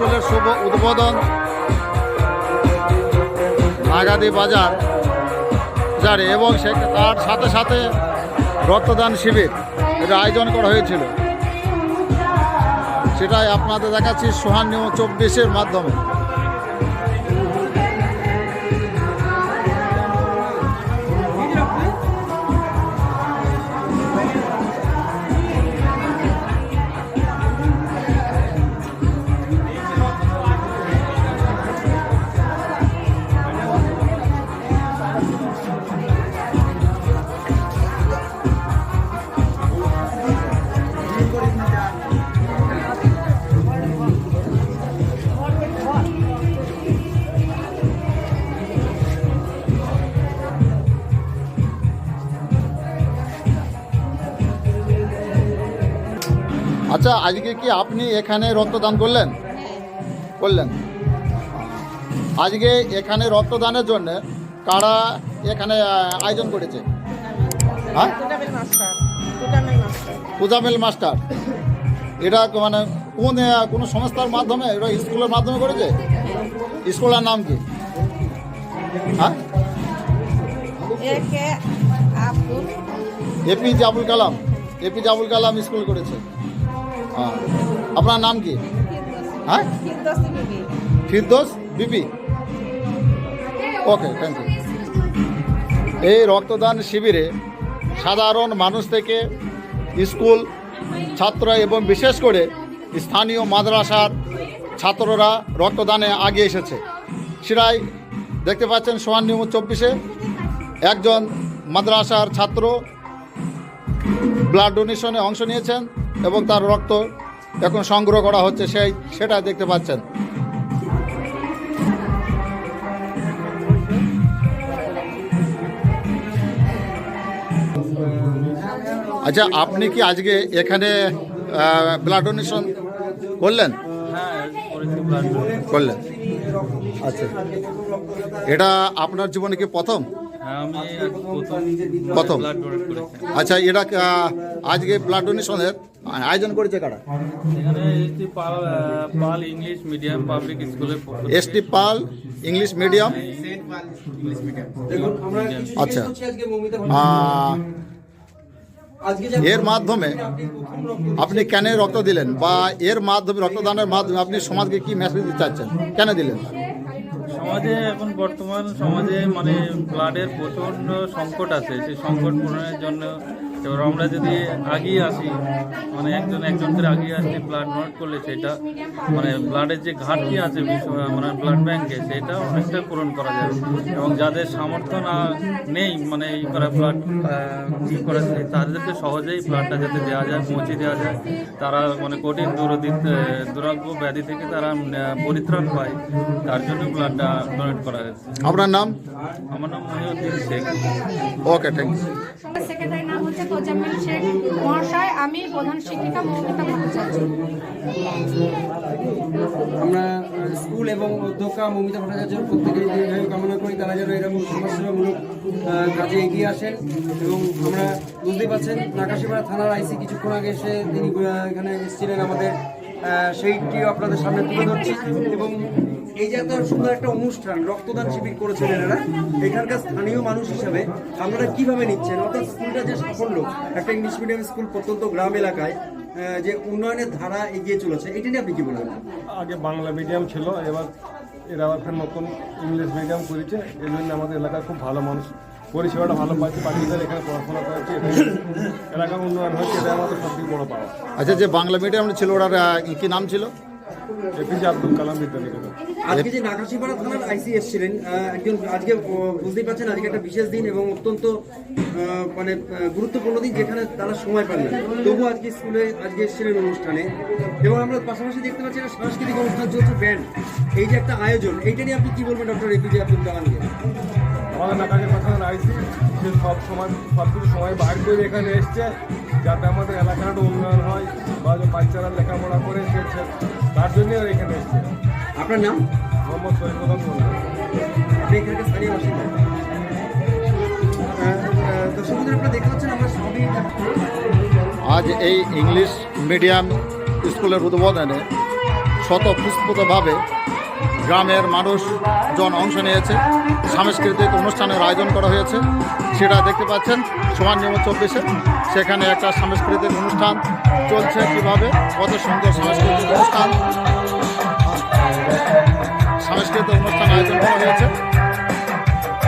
স্কুলের শুভ উদ্বোধন। নাগাদি বাজার যার এবং সে তার সাথে সাথে রক্তদান শিবির এটা আয়োজন করা হয়েছিল। সেটাই আপনাদের দেখাচ্ছি সোহান চব্বিশের মাধ্যমে। আচ্ছা আজকে কি আপনি এখানে রক্তদান করলেন? করলেন। আজকে এখানে রক্তদানের জন্য কারা এখানে আয়োজন করেছে? হ্যাঁ? পূজামেল মাস্টার। এটা মানে কোন কোনো সংস্থার মাধ্যমে এটা স্কুলের মাধ্যমে করেছে? স্কুলের নাম কি? হ্যাঁ? APJ Abul Kalam. APJ Abul Kalam school করেছে। আপনার নাম কি? হ্যাঁ? Firdousi BP okay thank you এই রক্তদান শিবিরে সাধারণ মানুষ থেকে স্কুল, ছাত্র এবং বিশেষ করে স্থানীয় মাদ্রাসার ছাত্ররা রক্তদানে আগে এসেছে। সেটাই দেখতে পাচ্ছেন সোহান নিউজ চব্বিশে। একজন মাদ্রাসার ছাত্র ব্লাড ডোনেশনে অংশ নিয়েছেন। এবং তার রক্ত এখন সংগ্রহ করা হচ্ছে, সেই সেটা দেখতে পাচ্ছেন। আচ্ছা আপনি কি আজকে এখানে ব্লাড ডোনেশন করলেন? করলেন। আচ্ছা এটা আপনার জীবনে কি প্রথম? প্রথম প্রথম? ব্লাড ডোনেট করেছি। আচ্ছা এটা আজকে ব্লাড ডোনেশনের আয়োজন করেছে কারা? ST Pal English medium public স্কুলের পক্ষ S T Pal English medium? আচ্ছা। এর মাধ্যমে আপনি কেন রক্ত দিলেন? বা এর মাধ্যমে রক্তদানের মাধ্যমে আপনি সমাজকে কি মেসেজ দিতে চাচ্ছেন? কেন দিলেন? সমাজে এখন বর্তমান সমাজে মানে ব্লাডের প্রচণ্ড সংকট আছে। সেই সংকট পূরণের জন্য এবার আমরা যদি আগিয়ে আসি মানে একজন একজন করে আগিয়ে আসি ব্লাড ডোনেট করলে সেটা মানে ব্লাডের যে ঘাটতি আছে বিশ্ব মানে ব্লাড ব্যাংকে সেটা অনেকটা পূরণ করা যাবে এবং যাদের সামর্থ্য না নেই মানে এই করা ব্লাড ই করে তাদেরকে সহজেই ব্লাডটা যাতে দেওয়া যায় পৌঁছে দেওয়া যায়। তারা মানে কঠিন দুরদিত দুরাগ্য ব্যাধি থেকে তারা পরিত্রাণ পায় তার জন্য ব্লাডটা ডোনেট করা হয়েছে। আপনার নাম? আমার নাম Mohiuddin Sheikh. Okay thank you সেক্রেটারির নাম হচ্ছে তোজাম্মেল শেখ মহাশয় আমি প্রধান শিক্ষিকা মৌমিতা ভট্টাচার্য আমরা স্কুল এবং অধ্যক্ষা মমিতা ভট্টাচার্যের প্রত্যেকের দীর্ঘায়ু কামনা করি। তারা যেন এরকম সমাজসেবামূলক কাজে এগিয়ে আসেন এবং আমরা বুঝতেই পারছেন, নাকাশিপাড়া থানার আইসি কিছুক্ষণ আগে এসে তিনি এখানে এসেছিলেন আমাদের আহ, সেইটিও আপনাদের সামনে তুলে ধরছি। এবং এই যে এত সুন্দর একটা অনুষ্ঠান রক্তদান শিবির করেছিলেন এরা এখানকার স্থানীয় মানুষ হিসেবে আপনারা কীভাবে নিচ্ছেন? অর্থাৎ স্কুলটা যে সাফল্য একটা ইংলিশ মিডিয়াম স্কুল প্রত্যন্ত গ্রাম এলাকায় যে উন্নয়নের ধারা এগিয়ে চলেছে এটা নিয়ে আপনি কি বলবেন আগে বাংলা মিডিয়াম ছিল এবার এরা একটা নতুন ইংলিশ মিডিয়াম করেছে এই জন্য আমাদের এলাকার খুব ভালো মানুষ। পরিষেবাটা ভালো পাচ্ছে বাচ্চাদের এখানে পড়াশোনা করেছে এটাই এলাকার উন্নয়ন হচ্ছে এটা আমাদের সবথেকে বড় পাওয়া। আচ্ছা যে বাংলা মিডিয়াম ছিল ওটার কি নাম ছিল? এপিজে আব্দুল কালাম বিদ্যানিকেতন। আজকে যে নাকাশিপাড়া থানার আইসি এসেছিলেন একজন আজকে বুঝতেই পারছেন আজকে একটা বিশেষ দিন এবং অত্যন্ত মানে গুরুত্বপূর্ণ দিন যেখানে তারা সময় পান না। তবু আজকে স্কুলে আজকে এসেছিলেন অনুষ্ঠানে। এবং আমরা পাশাপাশি দেখতে পাচ্ছি একটা সাংস্কৃতিক অনুষ্ঠান চলছে ব্যান্ড। এই যে একটা আয়োজন এইটা নিয়ে আপনি কি বলবেন ডক্টর এপিজে আব্দুল কালামকে? আমাদের নাকাকে পাঠানোর আইসি সে সব সময় সব কিছু সময় করে এখানে এসছে যাতে আমাদের এলাকার উন্নয়ন হয় বা যে বাচ্চারা লেখাপড়া করে সে তার জন্যই ওরা এখানে এসছে। আপনার নাম? মোহাম্মদ মোল্লা আপনি স্থানীয় বাসিন্দা? আপনারা দেখতে পাচ্ছেন আমরা সবই আজ এই ইংলিশ মিডিয়াম স্কুলের উদ্বোধনে শত স্বতঃস্ফূর্তভাবে গ্রামের মানুষ জন অংশ নিয়েছে। সাংস্কৃতিক অনুষ্ঠানের আয়োজন করা হয়েছে। সেটা দেখতে পাচ্ছেন সমান নিয়ম চব্বিশে। সেখানে একটা সাংস্কৃতিক অনুষ্ঠান চলছে কীভাবে? কত সুন্দর সাংস্কৃতিক অনুষ্ঠান। সাংস্কৃতিক অনুষ্ঠান আয়োজন করা হয়েছে।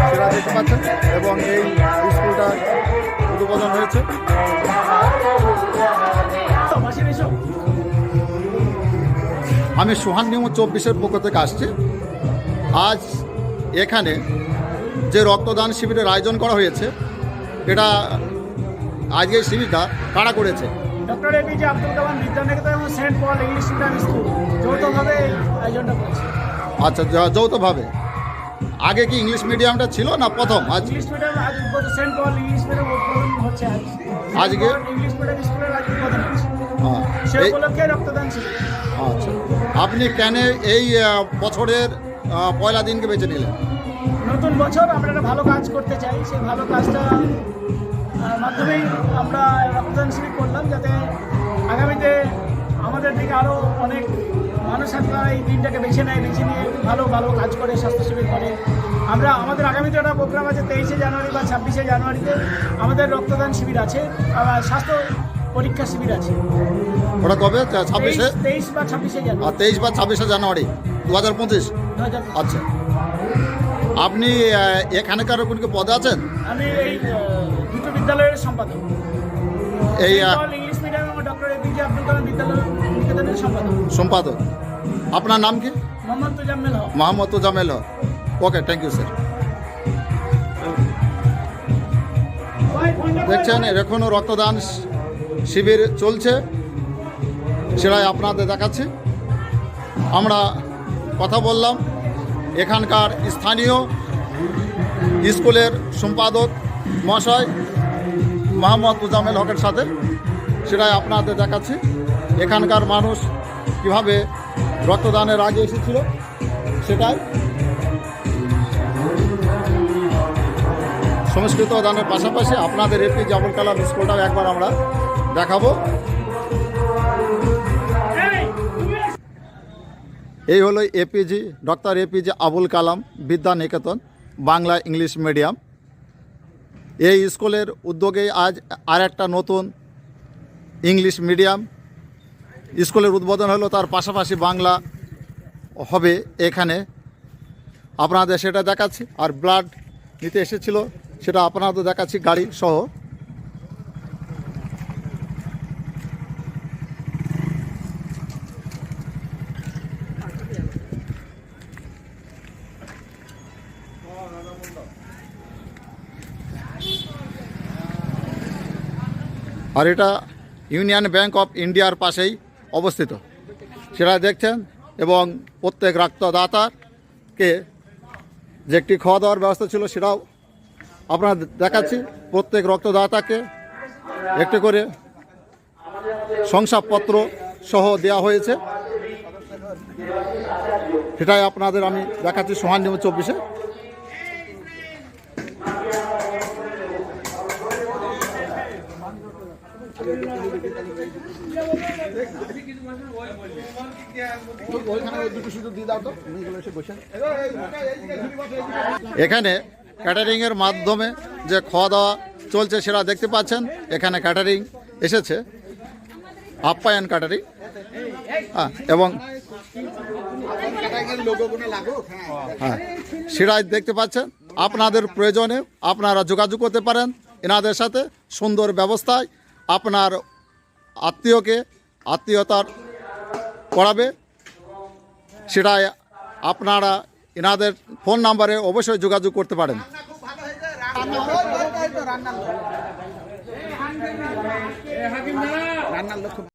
সেটা দেখতে পাচ্ছেন এবং এই স্কুলটা উদ্বোধন হয়েছে। আমি সোহান নিয়ম চব্বিশের পক্ষ থেকে আসছি। আজ এখানে যে রক্তদান শিবিরের আয়োজন করা হয়েছে এটা আজকে শিবিরটা কারা করেছে? ডক্টর এপিজে আব্দুল কালাম বিদ্যানিকেতন এবং saint Paul English medium school যৌথভাবে আয়োজনটা করেছে। আচ্ছা যৌথভাবে। আগে কি ইংলিশ মিডিয়ামটা ছিল না প্রথম? আজ ইংলিশ মিডিয়াম আজ সেন্ট পল ইংলিশ মিডিয়াম উদ্বোধন হচ্ছে আজ। আজকে? ইংলিশ মিডিয়াম স্কুলের আজ উদ্বোধন হচ্ছে। সে এই- উপলক্ষে রক্তদান ছিল। আচ্ছা। আপনি কেন এই বছরের পয়লা দিনকে বেছে নিলেন? নতুন বছর আমরা একটা ভালো কাজ করতে চাই। সেই ভালো কাজটা মাধ্যমেই আমরা রক্তদান শিবির করলাম যাতে আগামীতে আমাদের দিকে আরও অনেক মানুষ আপনারা এই দিনটাকে বেছে নেয় বেছে নিয়ে ভালো ভালো কাজ করে স্বাস্থ্য শিবির করে। আমরা আমাদের আগামীতে একটা প্রোগ্রাম আছে তেইশে জানুয়ারি বা ছাব্বিশে জানুয়ারিতে আমাদের রক্তদান শিবির আছে। স্বাস্থ্য পরীক্ষা শিবির আছে। ওটা কবে? ছাব্বিশে? তেইশ- বা ছাব্বিশে আর তেইশ বা ছাব্বিশে জানুয়ারি? দু হাজার পঁচিশ। আচ্ছা। আপনি এখানকার কোন পদে আছেন? আমি এই দুটো বিদ্যালয়ের সম্পাদক। এই ইংলিশ মিডিয়াম এবং ডক্টর এপিজে আব্দুল কালাম বিদ্যালয় নিকেতনের সম্পাদক। সম্পাদক। আপনার নাম কি? Mohammad Tozammel Haque. Mohammad Tozammel okay thank you sir দেখছেন এখনও রক্তদান শিবির চলছে। সেটাই আপনাদের দেখাচ্ছি। আমরা কথা বললাম। এখানকার স্থানীয় স্কুলের সম্পাদক মহাশয় মোহাম্মদ তুজামেল হকের সাথে। সেটাই আপনাদের দেখাচ্ছি। এখানকার মানুষ কীভাবে রক্তদানের আগে এসেছিল, সেটাই। সংস্কৃত দানের পাশাপাশি আপনাদের এপি আবুল কালাম স্কুলটাও একবার আমরা দেখাবো। এই হলো APJ doctor APJ Abul Kalam Vidya Niketan Bangla English medium. এই স্কুলের উদ্যোগে আজ আর একটা নতুন ইংলিশ মিডিয়াম। স্কুলের উদ্বোধন হলো, তার পাশাপাশি বাংলা হবে এখানে। আপনাদের সেটা দেখাচ্ছি, আর ব্লাড নিতে এসেছিল, সেটা আপনাদের দেখাচ্ছি, গাড়ি সহ। আর এটা ইউনিয়ন ব্যাংক অফ ইন্ডিয়ার পাশেই অবস্থিত। সেটা দেখছেন এবং প্রত্যেক রক্তদাতাকে যে একটি খাওয়া দাওয়ার ব্যবস্থা ছিল সেটাও আপনারা দেখাচ্ছি। প্রত্যেক রক্তদাতাকে একটি করে শংসাপত্র সহ দেওয়া হয়েছে। সেটাই আপনাদের আমি দেখাচ্ছি সোহান চব্বিশে। এখানে ক্যাটারিংয়ের মাধ্যমে যে খাওয়া দাওয়া চলছে সেটা দেখতে পাচ্ছেন। এখানে ক্যাটারিং এসেছে। আপ্যায়ন ক্যাটারিং। হ্যাঁ এবং হ্যাঁ সেটাই দেখতে পাচ্ছেন। আপনাদের প্রয়োজনে আপনারা যোগাযোগ করতে পারেন। এনাদের সাথে সুন্দর ব্যবস্থায় আপনার আত্মীয়কে আত্মীয়তার করাবে সেটা আপনারা এনাদের ফোন নাম্বারে অবশ্যই যোগাযোগ করতে পারেন।